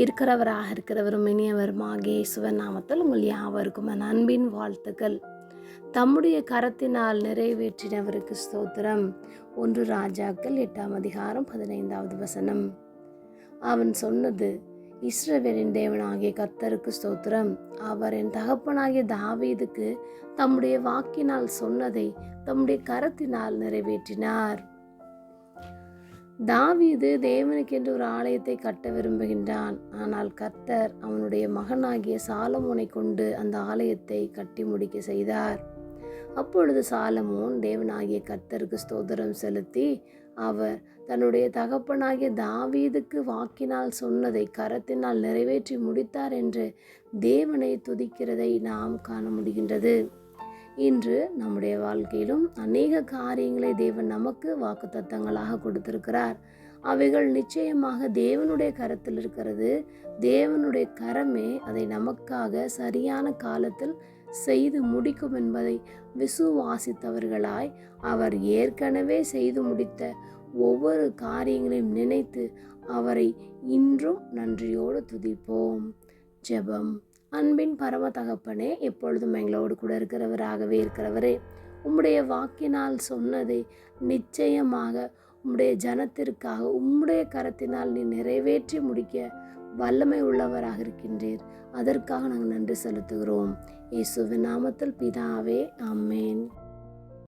இருக்கிறவராக இருக்கிறவரும் இனியவருமாக இயேசுவன் நாமத்தில் உங்கள் யாவருக்கும் அன்பின் வாழ்த்துக்கள். தம்முடைய கரத்தினால் நிறைவேற்றினவருக்கு ஸ்தோத்திரம். ஒன்று ராஜாக்கள் எட்டாம் அதிகாரம் பதினைந்தாவது வசனம். அவன் சொன்னது இஸ்ரவேலின் தேவனாகிய கர்த்தருக்கு ஸ்தோத்திரம். அவர் என் தகப்பனாகிய தாவீதுக்கு தம்முடைய வாக்கினால் சொன்னதை தம்முடைய கரத்தினால் நிறைவேற்றினார். தாவீது தேவனுக்கென்று ஒரு ஆலயத்தை கட்ட விரும்புகின்றான். ஆனால் கர்த்தர் அவனுடைய மகனாகிய சாலமோனை கொண்டு அந்த ஆலயத்தை கட்டி முடிக்க செய்தார். அப்பொழுது சாலமோன் தேவனாகிய கர்த்தருக்கு ஸ்தோத்திரம் செலுத்தி அவர் தன்னுடைய தகப்பனாகிய தாவீதுக்கு வாக்கினால் சொன்னதை கரத்தினால் நிறைவேற்றி முடித்தார் என்று தேவனை துதிக்கிறதை நாம் காண முடிகின்றது. இன்று நம்முடைய வாழ்க்கையிலும் அநேக காரியங்களை தேவன் நமக்கு வாக்குத்தத்தங்களாக கொடுத்திருக்கிறார். அவைகள் நிச்சயமாக தேவனுடைய கரத்தில் இருக்கிறது. தேவனுடைய கரமே அதை நமக்காக சரியான காலத்தில் செய்து முடிக்கும் என்பதை விசுவாசித்தவர்களாய் அவர் ஏற்கனவே செய்து முடித்த ஒவ்வொரு காரியங்களையும் நினைத்து அவரை இன்றும் நன்றியோடு துதிப்போம். ஜெபம். அன்பின் பரம தகப்பனே எப்பொழுதும் எங்களோடு கூட இருக்கிறவராகவே இருக்கிறவரே உம்முடைய வாக்கினால் சொன்னதை நிச்சயமாக உம்முடைய ஜனத்திற்காக உம்முடைய கரத்தினால் நீ நிறைவேற்றி முடிக்க வல்லமை உள்ளவராக இருக்கின்றீர். அதற்காக நாங்கள் நன்றி செலுத்துகிறோம். இயேசுவின் நாமத்தில் பிதாவே அம்மேன்